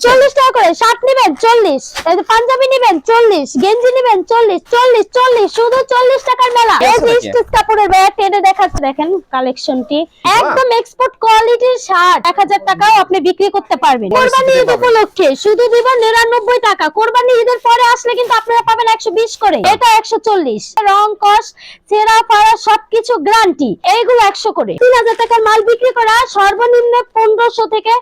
চল্লিশ টাকা করে শার্ট নিবেন চল্লিশ। পাঞ্জাবি নিবেন চল্লিশ। গেঞ্জি নিবেন চল্লিশ চল্লিশ চল্লিশ। শুধু চল্লিশ টাকার মেলা। এই যে স্টিচ কাপড়ের ব্যাগ টেনে দেখাচ্ছে দেখেন কালেকশনটি। একদম এক্সপোর্ট কোয়ালিটির শার্ট। এক হাজার টাকাও আপনি বিক্রি করতে পারবেন। কোরবানি ঈদ উপলক্ষে শুধু দিব নিরানব্বই টাকা। কোরবানি ঈদের পরে আসলে কিন্তু আপনারা পাবেন একশো বিশ করে। এটা একশো চল্লিশ। রং কস ছেঁড়া ফাড়া সবকিছু গ্যারান্টি এইগুলো একশো করে। তিন হাজার টাকার মাল বিক্রি করা সর্বনিম্ন পনেরোশো থেকে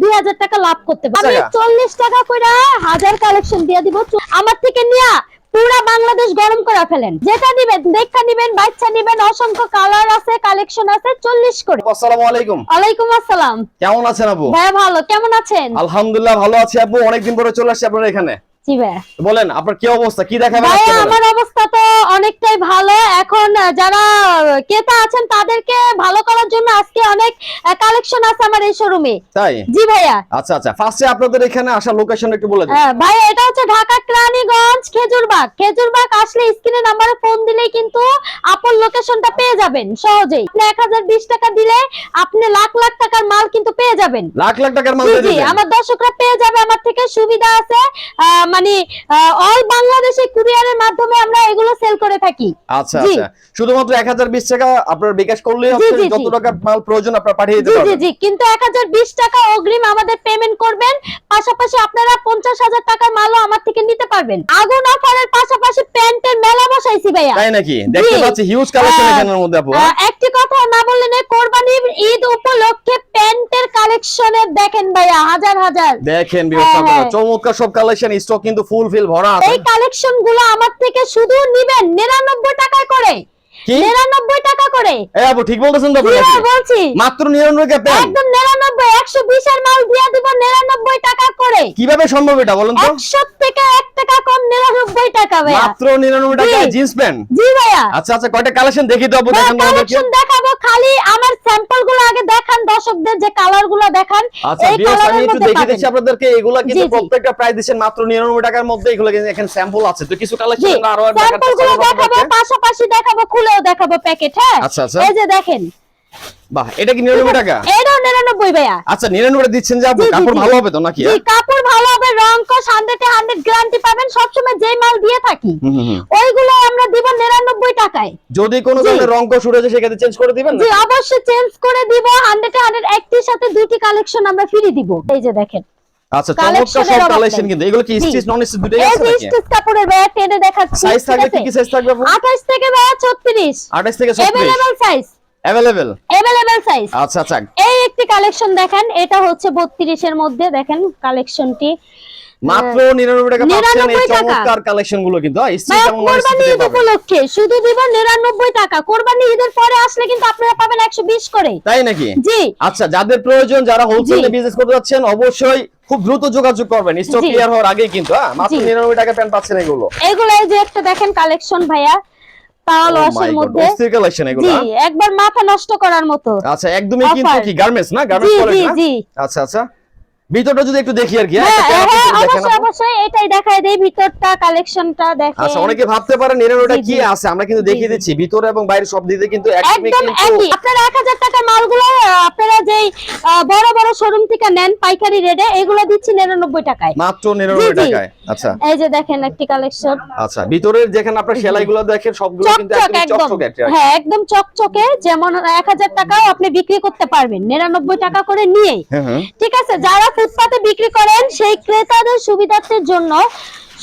দুই হাজার টাকা লাভ করতে পারবে আমি টাকা? চল্লিশ টাকা করে হাজার কালেকশন দিয়ে দিব। আমার থেকে নিয়া পুরা বাংলাদেশ গরম করে ফেলেন। যেটা নিবেন দেখা নিবেন বাচ্চা নিবেন অসংখ্য কালার আছে কালেকশন আছে চল্লিশ করে। আসসালামু আলাইকুম। ওয়ালাইকুম আসসালাম। কেমন আছেন আপু? ভাই ভালো কেমন আছেন? আলহামদুলিল্লাহ ভালো আছি আপু অনেকদিন পরে চলে আসছি আপনার এখানে। জি ভাই বলেন আপনার কি অবস্থা? কি দেখাবেন ভাই আমার অবস্থা তো অনেকটাই ভালো। এখন যারা ক্রেতা আছেন তাদেরকে ভালো করার জন্য আজকে অনেক কালেকশন আছে আমার এই শোরুমে তাই? জি ভাইয়া। আচ্ছা আচ্ছা। ফার্স্টে আপনাদের এখানে আসা লোকেশন একটু বলে দিন। হ্যাঁ, ভাই এটা হচ্ছে ঢাকা কেরানীগঞ্জ খেজুরবাগ। খেজুরবাগ আসলে স্ক্রিনে নাম্বারে ফোন দিলেই কিন্তু আপন লোকেশনটা পেয়ে যাবেন সহজেই। আপনি এক হাজার বিশ টাকা দিলে আপনি লাখ লাখ টাকার মাল কিন্তু পেয়ে যাবেন। লাখ লাখ টাকার মাল জি আমার দর্শকরা পেয়ে যাবে আমার থেকে সুবিধা আছে। মানে অল বাংলাদেশে কুরিয়ারের মাধ্যমে আমরা এগুলো সেল করে থাকি। আচ্ছা। আচ্ছা। শুধুমাত্র এক হাজার বিশ টাকা আপনার বিকাশ করলেই হচ্ছে যত জি। টাকার মাল প্রয়োজন আপনার পাঠিয়ে দিতে জি জি জি। কিন্তু এক হাজার বিশ টাকা অগ্রিম আমাদের পেমেন্ট করবেন পাশাপাশি আপনারা পঞ্চাশ হাজার টাকার মালও আমার থেকে নিতে পারবেন। আগুন অফারের পাশাপাশি প্যান্টের মেলা বসাইছি ভাইয়া। তাই নাকি? দেখতে পাচ্ছি হিউজ কালেকশন এখানের মধ্যে আপু একটি কথা না এই কোরবানির ঈদ উপলক্ষে প্যান্টের কালেকশনে দেখেন ভাইয়া হাজার হাজার। দেখেন হ্যাঁ, হ্যাঁ। চমৎকার সব কালেকশন স্টক কিন্তু ফুল ফিল ভরা এই কালেকশনগুলো আমার থেকে শুধু নিবেন নিরানব্বই টাকায় করে। কি? নিরানব্বই টাকা করে। এই আপু ঠিক বলতেছেন তো আপনি বলছি? মাত্র নিরানব্বই কে পেন? একদম নিরানব্বই একশো বিশের মাল দিয়ে দিব নিরানব্বই টাকা করে। কীভাবে সম্ভব এটা বলেন তো? একশো থেকে এক টাকা কম নিরানব্বই টাকা ভাইয়া। মাত্র নিরানব্বই টাকা জিন্স প্যান্ট? জি ভাইয়া। আচ্ছা আচ্ছা কয়টা কালেকশন দেখি তো আপু দেখেন কালেকশন দেখাবো খালি আমার স্যাম্পলগুলো আগে দেখান দর্শকদের যে কালারগুলো দেখান আচ্ছা এই ভিউয়ার্স আমি একটু দেখিয়ে দিচ্ছি আপনাদেরকে এগুলা কিন্তু। প্রত্যেকটা প্রাইস দিচ্ছেন মাত্র 99 টাকার মধ্যে এগুলো কিন্তু এখানে স্যাম্পল আছে। তো কিছু কালেকশন আরও দেখাবো পাশাপাশি দেখাবো খুলেও দেখাবো প্যাকেট হ্যাঁ? আচ্ছা, আচ্ছা। এই যে দেখেন। বাহ এটা কি 99 টাকা? এটাও নিরানব্বই ভাইয়া। আচ্ছা 99 দিচ্ছেন যে আপু জি, জি, কাপড় ভালো হবে তো নাকি জি কাপড় ভালো হবে রং হান্ড্রেডে হান্ড্রেড গ্যারান্টি পাবেন সবসময় যেই মাল দিয়ে থাকি। ওইগুলো আমরা দিব নিরানব্বই টাকায়। যদি কোনো। ধরনের রং কোশ উঠে যায় সেক্ষেত্রে চেঞ্জ করে দিবেন জি অবশ্যই চেঞ্জ করে দিব হান্ড্রেডে হান্ড্রেড একটির সাথে দুইটি কালেকশন আমরা ফ্রি দিব। এই যে দেখেন। আচ্ছা Collection চমৎকার এর সব অভাব কালেকশন নেই। কিন্তু এগুলো কি জি। স্টিচ নন স্টিচ দুটোই এই আছে যে নাকি স্টিচ কাপড়ের ব্যাগ টেনে দেখাচ্ছি সাইজ থাকবে কি কি সাইজ থাকবে আপু 28 থেকে ভাইয়া 36 28 থেকে 36 available size available available size আচ্ছা আচ্ছা এই একটি কালেকশন দেখেন এটা হচ্ছে 32 এর মধ্যে দেখেন কালেকশনটি মাত্র 99 টাকা পাচ্ছেন এই 99 টাকা। চমৎকার কালেকশন গুলো কিন্তু স্টিচ ভাইয়া এবং নন কোরবানি ঈদ উপলক্ষে শুধু দিব 99 টাকা কোরবানি ঈদের পরে আসলে কিন্তু আপনারা পাবেন 120 করে তাই নাকি জি আচ্ছা যাদের প্রয়োজন যারা হোলসেলে জি। বিজনেস করতে যাচ্ছেন অবশ্যই খুব দ্রুত যোগাযোগ করবেন। স্টক ক্লিয়ার হওয়ার আগেই কিন্তু হ্যাঁ? মাত্র 99 টাকা প্যান্ট পাচ্ছেন এগুলো। এগুলো এই যে একটা দেখেন কালেকশন ভাইয়া পাওয়াল ওয়াশের মধ্যে। অস্থির কালেকশন এগুলো জি হ্যাঁ? একবার মাথা নষ্ট করার মতো। আচ্ছা একদমই কিন্তু কি গার্মেন্টস না? জি গার্মেন্টস জি কোয়ালিটি না? জি। আচ্ছা আচ্ছা। ভিতরটা যদি একটু দেখি আর কি হ্যাঁ, হ্যাঁ হ্যাঁ অবশ্যই এটাই দেখায় দেই ভিতরটা কালেকশনটা দেখেন আচ্ছা অনেকে ভাবতে পারেন জি, কি আছে আমরা কিন্তু দেখিয়ে দিচ্ছি ভিতরে এবং বাইরে সব দিকে কিন্তু একদম একই। আপনারা এক হাজার টাকার মালগুলো আপনারা যেই বড় বড় শোরুম থেকে নেন পাইকারি রেটে এগুলো দিচ্ছি নিরানব্বই টাকায়। মাত্র নিরানব্বই জি, জি। টাকায় আচ্ছা। এই যে দেখেন একটি কালেকশন আচ্ছা ভিতরের যেখানে আপনার সেলাইগুলো দেখেন সবগুলো কিন্তু একদম। চকচকে হ্যাঁ একদম চকচকে যেমন এক হাজার টাকাও আপনি বিক্রি করতে পারবেন নিরানব্বই টাকা করে নিয়ে ঠিক আছে যারা ফুটপাতে বিক্রি করেন সেই ক্রেতাদের সুবিধার্থের জন্য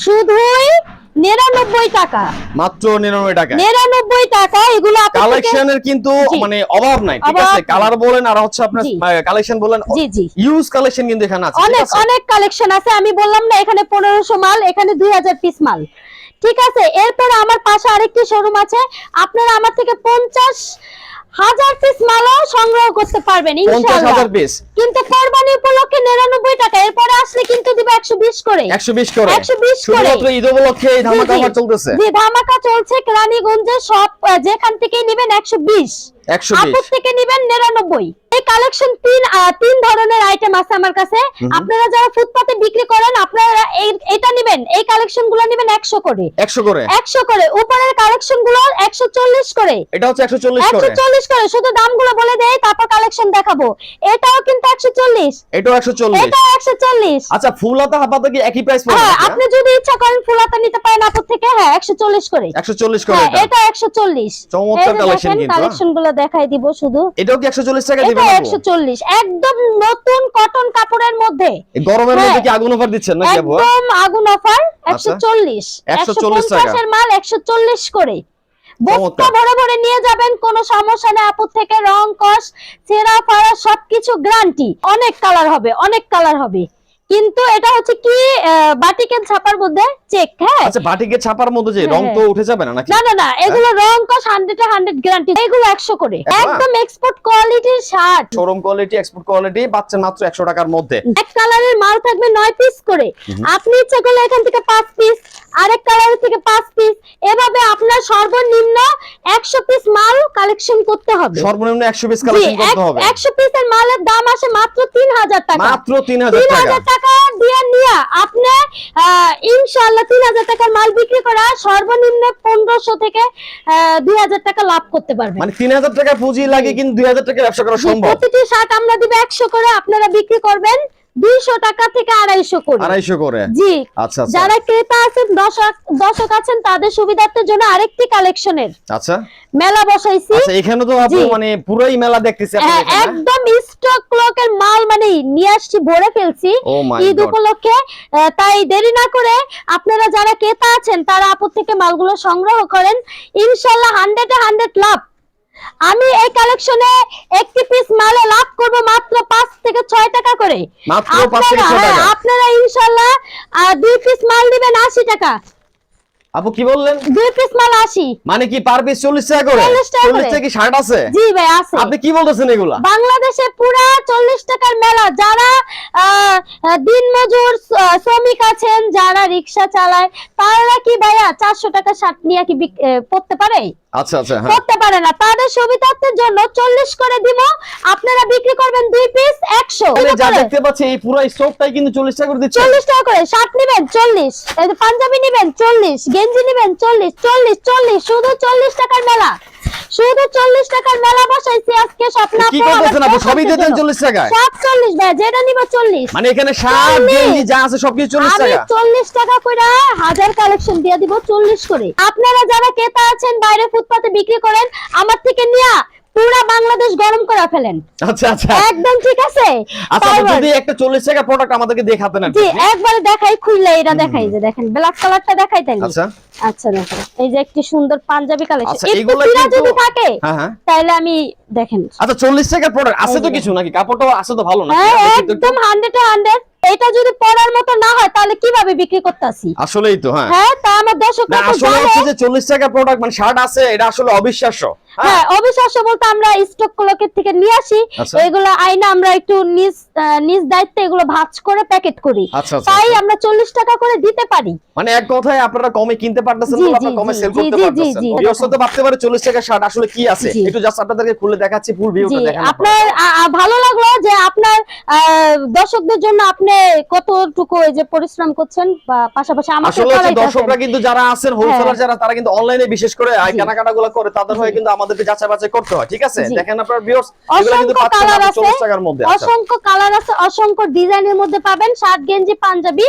শুধুই নিরানব্বই টাকা। মাত্র নিরানব্বই টাকা নিরানব্বই টাকা এগুলো কালেকশনের কিন্তু মানে অভাব নাই ঠিক আছে? কালার বলেন আর হচ্ছে আপনার কালেকশন বলেন জি জি। ইউজ কালেকশন কিন্তু এখানে আছে অনেক অনেক কালেকশন আছে আমি বললাম না এখানে পনেরোশো মাল এখানে দুই হাজার পিস মাল। ঠিক আছে? এরপর আমার পাশে আরেকটি শোরুম আছে আপনারা আমার থেকে পঞ্চাশ হাজার পিস মালাও সংগ্রহ করতে পারবেন ইনশাআল্লাহ হাজার পিস কিন্তু কোরবানি উপলক্ষে নিরানব্বই টাকা এরপরে আসলে কিন্তু দিবে একশো বিশ করে একশো বিশ করে। 120 করে। শুধুমাত্র ঈদ উপলক্ষে এই ধামাকা চলতেছে। জি ধামাকা চলছে রানীগঞ্জে সব যেখান থেকে নেবেন একশো বিশ। একশো আপুর থেকে নিবেন নিরানব্বই। এই কালেকশন তিন তিন ধরনের আইটেম আছে আমার কাছে। আপনারা যারা ফুটপাতে বিক্রি করেন আপনারা এটা নিবেন। এই কালেকশনগুলো নিবেন একশো করে। একশো করে। একশো করে। উপরের কালেকশনগুলো একশো চল্লিশ করে। এটা হচ্ছে একশো চল্লিশ একশো চল্লিশ করে। শুধু দামগুলো বলে দেয় তারপর কালেকশন দেখাবো। এটাও কিন্তু একশো চল্লিশ। এটাও একশো চল্লিশ। এটাও একশো চল্লিশ। আচ্ছা ফুল হাতা হাফাতা কি একই প্রাইস হ্যাঁ আপনি যদি ইচ্ছা করেন ফুলাতা নিতে পারেন আপুর থেকে হ্যাঁ একশো চল্লিশ করে। একশো চল্লিশ করে হ্যাঁ এটা। একশো চল্লিশ। চমৎকার হ্যাঁ। কালেকশনগুলো দেখাই দিব শুধু। এটাও কি একশো চল্লিশ টাকা দিবেন আপু? একশো চল্লিশ। একদম নতুন কটন কাপড়ের মধ্যে। গরমের হ্যাঁ। মধ্যে কি আগুন অফার দিচ্ছেন নাকি আপু? একদম আগুন অফার একশো চল্লিশ। 140 টাকা। পঞ্চাশের মাল একশো চল্লিশ করে। বস্তা। ভরে ভরে নিয়ে যাবেন কোনো সমস্যা নেই আপুর থেকে। রং কস ছেঁড়া ফাড়া সবকিছু গ্যারান্টি অনেক কালার হবে অনেক কালার হবে। কিন্তু এটা হচ্ছে কি বাটিকের ছাপার মধ্যে চেক হ্যাঁ? আচ্ছা বাটিকে ছাপার মধ্যে যে হ্যাঁ, রং তো হ্যাঁ। উঠে যাবে না নাকি? না না না এগুলো রং কস হান্ড্রেড হান্ড্রেড গ্যারান্টি এগুলো একশো করে। একদম? এক্সপোর্ট কোয়ালিটির shirt. Showroom quality export quality পাচ্ছেন মাত্র একশো টাকার মধ্যে। এক কালারের মাল থাকবে নয় পিস করে। আপনি ইচ্ছা করলে এখান থেকে পাঁচ পিস আরেক কালারের থেকে পাঁচ পিস এভাবে আপনার সর্বনিম্ন একশো পিস মাল কালেকশন করতে হবে। সর্বনিম্ন একশো পিস জি, কালেকশন করতে হবে। একশো পিসের মালের দাম আসে মাত্র তিন হাজার টাকা। মাত্র তিন হাজার তিন টাকা দিয়ে আপনি আহ, ইনশাল্লাহ তিন হাজার টাকার মাল বিক্রি করা সর্বনিম্ন পনেরোশো থেকে দুই হাজার টাকা লাভ করতে পারবেন। মানে তিন হাজার টাকা পুঁজি লাগে কিন্তু দুই হাজার টাকা ব্যবসা করা সম্ভব? প্রতিটি শার্ট আমরা দিব একশো করে আপনারা বিক্রি করবেন। দুইশো টাকা থেকে আড়াইশো করে। আড়াইশো করে? জি। আচ্ছা আচ্ছা। যারা ক্রেতা আছেন দর্শক দর্শক আছেন তাদের সুবিধার্থের জন্য আরেকটি কালেকশনের আচ্ছা। মেলা বসাইছি। আচ্ছা এখানে তো আপু মানে পুরোই মেলা দেখতেছি হ্যাঁ? একদম স্টক লকের মাল মানে নিয়ে আসছি ভরে ফেলছি Oh ঈদ উপলক্ষে। তাই দেরি না করে আপনারা যারা ক্রেতা আছেন তারা আপদ থেকে মালগুলো সংগ্রহ করেন। ইনশাল্লাহ হান্ড্রেডে হান্ড্রেড লাভ। আমি এই কালেকশনে একটি পিস মালে লাভ করব মাত্র 5 থেকে 6 টাকা করে। মাত্র 5 থেকে আপনারা ছয় হ্যাঁ, টাকা। আপনারা ইনশাআল্লাহ দুই পিস মাল দিবেন আশি টাকা। আপু কি বললেন? দুই পিস মাল আশি। মানে কি পার পিস চল্লিশ টাকা করে? 40 টাকা কি শার্ট আছে? জি ভাই আছে। আপনি কি বলতেছেন এগুলা? বাংলাদেশে পুরা চল্লিশ টাকার মেলা। যারা আহ, দিনমজুর শ্রমিক আছেন যারা রিক্সা চালায় তারা কি ভাইয়া চারশো টাকা শার্ট নিয়ে কি পড়তে পারে? আচ্ছা আচ্ছা হ্যাঁ। করতে পারে না। তাদের সুবিধার্থের জন্য চল্লিশ করে দিব। আপনারা বিক্রি করবেন দুই পিস একশো এখানে যা দেখতে পাচ্ছি এই পুরো স্টকটাই কিন্তু চল্লিশ টাকা করে দিচ্ছে। চল্লিশ টাকা করে শার্ট নিবেন চল্লিশ। এই যে পাঞ্জাবি নিবেন চল্লিশ। গেঞ্জি নিবেন চল্লিশ চল্লিশ চল্লিশ। শুধু চল্লিশ টাকার মেলা। শুধু চল্লিশ টাকার মেলা বসাইছি আজকে স্বপ্ন কি আপু আমার করতেছেন আপু সবই দিতেন জন্য। চল্লিশ টাকায়। সব চল্লিশ ভাই যেটা নিবে চল্লিশ। মানে এখানে শার্ট গেঞ্জি যা আছে সবকিছু চল্লিশ আমি টাকা। চল্লিশ টাকা করে হাজার কালেকশন দিয়ে দিব চল্লিশ করে। আপনারা যারা ক্রেতা আছেন বাইরে ফুটপাতে বিক্রি করেন আমার থেকে নিয়ে পুরা বাংলাদেশ গরম করে ফেলেন। আচ্ছা আচ্ছা। একদম ঠিক আছে? আচ্ছা যদি একটা চল্লিশ টাকা প্রোডাক্ট আমাদেরকে দেখাতেন জি একবারে দেখাই খুললে এটা দেখাই যে দেখেন ব্ল্যাক কালারটা দেখাই তাইলে। আচ্ছা। আচ্ছা দেখেন এই যে একটি সুন্দর পাঞ্জাবি কালেকশন আচ্ছা, একটু কিন্তু- যদি থাকে হ্যাঁ হ্যাঁ। তাহলে আমি দেখেন। আচ্ছা চল্লিশ টাকার প্রোডাক্ট আছে তো কিছু নাকি? কাপড়টাও আছে তো ভালো না হ্যাঁ একদম হান্ড্রেড হান্ড্রেড এটা যদি পড়ার মতো না হয় তাহলে কীভাবে বিক্রি করতেছি? আসলেই তো হ্যাঁ। হ্যাঁ তা আমার দর্শক না আসলে হচ্ছে যে চল্লিশ টাকা প্রোডাক্ট মানে শার্ট আছে এটা আসলে অবিশ্বাস্য হ্যাঁ। হ্যাঁ অবিশ্বাস্য বলতে আমরা স্টক গুলোকে থেকে নিয়ে আসি। আচ্ছা। এগুলো আইনা আমরা একটু নিজ নিজ দায়িত্বে এগুলো ভাঁজ করে প্যাকেট করি। আচ্ছা আচ্ছা তাই আমরা চল্লিশ টাকা করে দিতে পারি। মানে এক কথায় আপনারা কমে কিনতে পারতেছেন জি, আপনারা কমে সেল করতে পারতেছেন। জি। তো ভাবতে পারে 40 টাকা শার্ট আসলে কি আছে? একটু জাস্ট আপনাদেরকে খুলে দেখাচ্ছি ফুল ভিউটা দেখেন আপনারা। ভালো লাগল যে আপনার দর্শকদের জন্য আপনি কতটুকু এই যে পরিশ্রম করছেন বা পাশাপাশি আমাদের আসলে দর্শকরা কিন্তু যারা আছেন হোলসেলার হ্যাঁ। যারা তারা কিন্তু অনলাইনে বিশেষ করে কেনাকাটাগুলো কেনাকাটা গুলো করে তাদের হয়ে কিন্তু আমাদেরকে যাচাই বাছাই করতে হয় ঠিক আছে? দেখেন আপনারা ভিউয়ার্স এগুলো কিন্তু অসংখ্য পাচ্ছেন কালার 40 টাকার মধ্যে আছে অসংখ্য কালার আছে অসংখ্য ডিজাইনের মধ্যে পাবেন শার্ট গেঞ্জি পাঞ্জাবি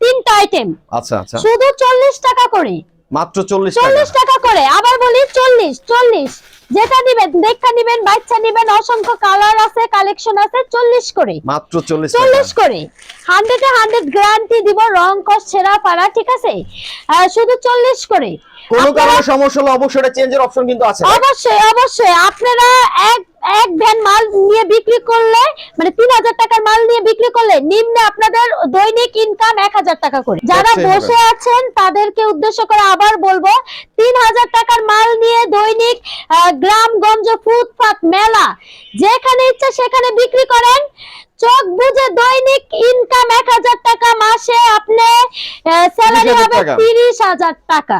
তিনটা আইটেম আচ্ছা আচ্ছা। শুধু চল্লিশ টাকা করে। মাত্র 40 টাকা। চল্লিশ টাকা করে। আবার বলি চল্লিশ চল্লিশ। যেটা নিবেন দেখা নিবেন বাচ্চা নিবেন অসংখ্য কালার আছে কালেকশন আছে চল্লিশ করে। মাত্র 40 টাকা। চল্লিশ করে। হান্ড্রেডে হান্ড্রেড গ্যারান্টি দিব রং কস ছেঁড়া পাড়া ঠিক আছে? শুধু চল্লিশ করে। কোনো কারণে সমস্যা হলে অবশ্যই এটা চেঞ্জের অপশন কিন্তু আছে। অবশ্যই অবশ্যই। আপনারা এক এক ভ্যান মাল নিয়ে বিক্রি করলে মানে তিন হাজার টাকার মাল নিয়ে বিক্রি করলে নিম্নে আপনাদের দৈনিক ইনকাম এক হাজার টাকা করে। যারা বসে আছেন তাদেরকে উদ্দেশ্য করে আবার বলব তিন হাজার টাকার মাল নিয়ে দৈনিক গ্রামগঞ্জ ফুটপাত মেলা যেখানে ইচ্ছা সেখানে বিক্রি করেন। চোখ বুঝে দৈনিক ইনকাম এক হাজার টাকা মাসে আপনি স্যালারি হবে। তিরিশ হাজার টাকা।